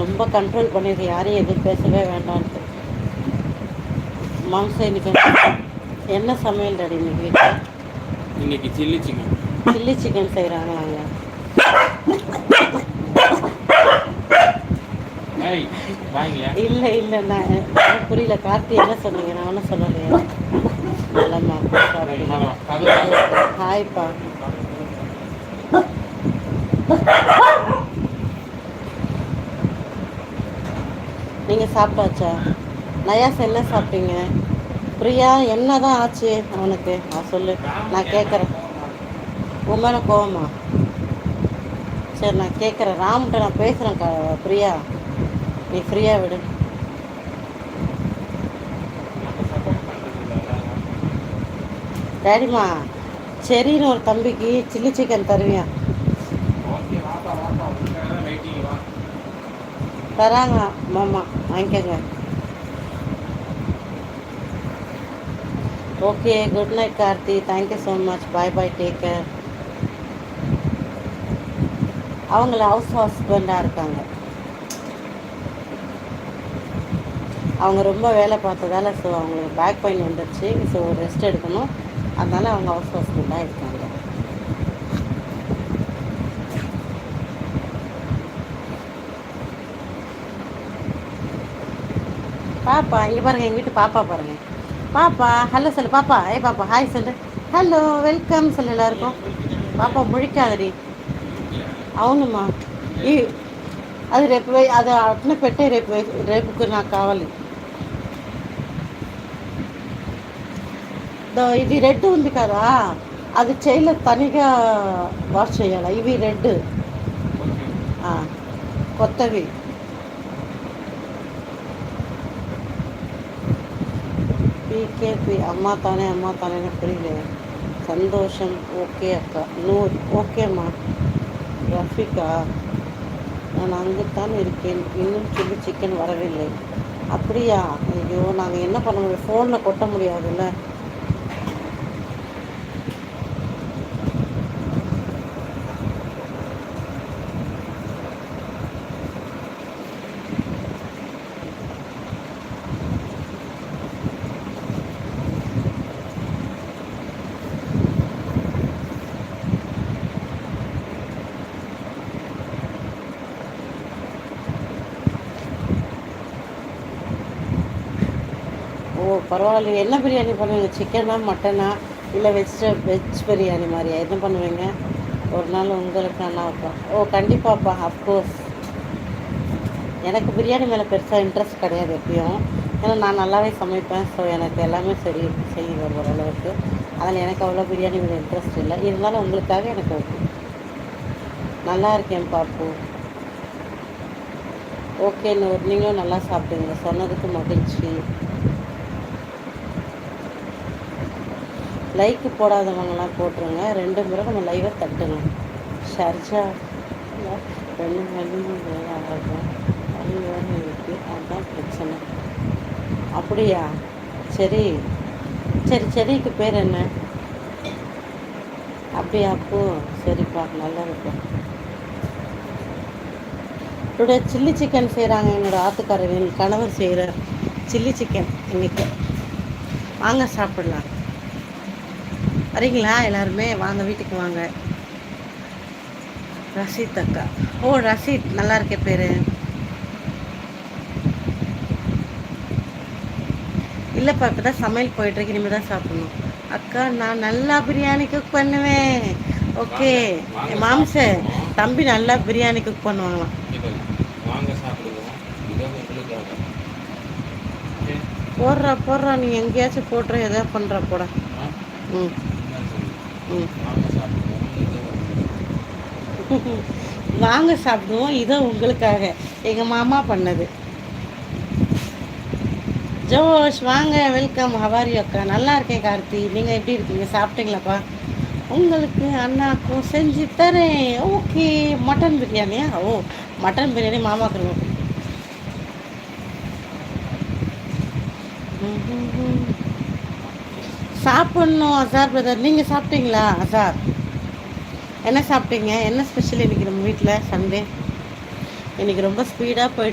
ரொம்ப கண்ட்ரோல் பண்ணிடு யாரையும் எதுவும் பேசவே வேண்டான்ட்டு. மாம்சம் இன்னைக்கு என்ன சமையல் டாடி இன்னைக்கு வீட்டில் இன்னைக்கு சில்லி சிக்கன். சில்லி சிக்கன் செய்கிறாங்களாங்க ஏய் வாங்கியா? இல்லை இல்லை நான் புரியல. கார்த்தி என்ன சொன்னீங்க? நான் ஒன்றும் சொல்லலையே நல்லம்மா ஹாய்ப்பா நீங்கள் சாப்பிட்டாச்சா? நயாஸ் என்ன சாப்பிட்டீங்க. பிரியா என்ன தான் ஆச்சு அவனுக்கு? நான் சொல்லு. நான் கேட்குறேன் உன் மேலே கோவமா? சரி நான் கேட்குறேன் ராம்கிட்ட நான் பேசுகிறேன் க பிரியா. நீ ஃப்ரீயாக விடு. டேடிமா சரின்னு ஒரு தம்பிக்கு சில்லி சிக்கன் தருவியா? தராங்க மாமா வாங்கிக்கோங்க. Okay good night Karthi. Thank you so much bye bye take care அவங்கள ஹவுஸ் ஹஸ்பண்டாக இருக்காங்க. அவங்க ரொம்ப வேலை பார்த்ததால ஸோ அவங்களுக்கு பேக் பெயின் வந்துடுச்சு ஸோ ரெஸ்ட் எடுக்கணும். அதனால் அவங்க ஹவுஸ் ஹஸ்பண்டாக இருக்காங்க. பாப்பா இங்கே பாருங்க எங்கள் வீட்டு பாப்பா பாருங்க பாப்பா ஹலோ சொல்லு பாப்பா ஏய் பாப்பா ஹாய் சொல்லு ஹலோ வெல்கம் சொல்லு எல்லாருக்கும் பாப்பா முழிக்காதடி అవునమ్మా ఈ అది రేపు వే- అది అట్నే పెట్టే రేపు వే- రేపుకు నాకు కావాలి దో ఇది రెడ్ ఉంది కదా అది చేయలే తనిగా వాష్ చేయాలి ఇవి రెడ్ ఆ, కొత్తవి வீட்லேயே போய் அம்மா தானே அம்மா தானேன்னு புரியல. சந்தோஷம் ஓகே அக்கா. நூர் ஓகேம்மா ரஃபிகா நான் அங்குத்தான் இருக்கேன். இன்னும் சில்லி சிக்கன் வரவில்லை. அப்படியா? ஐயோ நாங்கள் என்ன பண்ண முடியும் ஃபோனில் கொட்ட முடியாதுல்ல? பரவாயில்ல என்ன பிரியாணி பண்ணுவீங்க? சிக்கனா மட்டனா இல்லை வெஜ்ட வெஜ் பிரியாணி மாதிரியா? என்ன பண்ணுவீங்க? ஒரு நாள் உங்களுக்கு நல்லா வைப்போம் ஓ கண்டிப்பாப்பா அஃப்கோர்ஸ் எனக்கு பிரியாணி மேலே பெருசாக இன்ட்ரெஸ்ட் கிடையாது எப்பயும். ஏன்னா நான் நல்லாவே சமைப்பேன். ஸோ எனக்கு எல்லாமே சரி செய்வேன் ஓரளவுக்கு. அதில் எனக்கு அவ்வளோ பிரியாணி மேலே இன்ட்ரெஸ்ட் இல்லை. இருந்தாலும் உங்களுக்காக எனக்கு ஓகே. நல்லா இருக்கேன் பாப்பு. ஓகே நூறு நீங்களும் நல்லா சாப்பிடுங்க. சொன்னதுக்கு மகிழ்ச்சி. லைக் போடாதவங்களாம் போட்டுருங்க. ரெண்டு முறை நம்ம லைவை தட்டணும். ஷர்ஜா ரெண்டு மணி வேலை ஆகும் இருக்கு. அதுதான் பிரச்சனை. அப்படியா? சரி. சரி செடிக்கு பேர் என்ன? அப்படியா? அப்போ சரிப்பா நல்லா இருக்கும் டுடே சில்லி சிக்கன் செய்கிறாங்க என்னோட ஆத்துக்காரர் என் கணவர் செய்கிற சில்லி சிக்கன் இன்னைக்கு வாங்க சாப்பிடலாம். வரீங்களா எல்லாருமே வாங்க வீட்டுக்கு வாங்க. ரஷீத் அக்கா. ஓ ரஷீத் நல்லா இருக்கே பேரு. இல்லைப்பா இப்போ தான் சமையல் போயிட்டுருக்கு இனிமேல் தான் சாப்பிடணும். அக்கா நான் நல்லா பிரியாணி குக் பண்ணுவேன். ஓகே. மாம்ச தம்பி நல்லா பிரியாணி குக் பண்ணுவாங்களாம். போடுறா போடுறா நீ எங்கேயாச்சும் போட்டுற எதாவது பண்ணுறா போட. ம். வாங்க சாப்பிடுவோம் இதோ வாங்க சாப்பிடுவோம். இதோ உங்களுக்காக. எங்கள் மாமா பண்ணது. ஜோஷ் வாங்க. வெல்கம் ஹவாரி அக்கா? நல்லா இருக்கேன் கார்த்தி. நீங்கள் எப்படி இருக்கீங்க? சாப்பிட்டீங்களாப்பா? உங்களுக்கு அண்ணாக்கும் செஞ்சு தரேன். ஓகே. மட்டன் பிரியாணியா? ஓ மட்டன் பிரியாணி மாமாக்கு ரொம்ப பிடிக்கும். சாப்பிட்ணும் அசார் பிரதர் நீங்கள் சாப்பிட்டீங்களா அசார் என்ன சாப்பிட்டீங்க? என்ன ஸ்பெஷல் இன்னைக்கு நம்ம வீட்டில் சண்டே இன்னைக்கு ரொம்ப ஸ்பீடாக போயிட்டு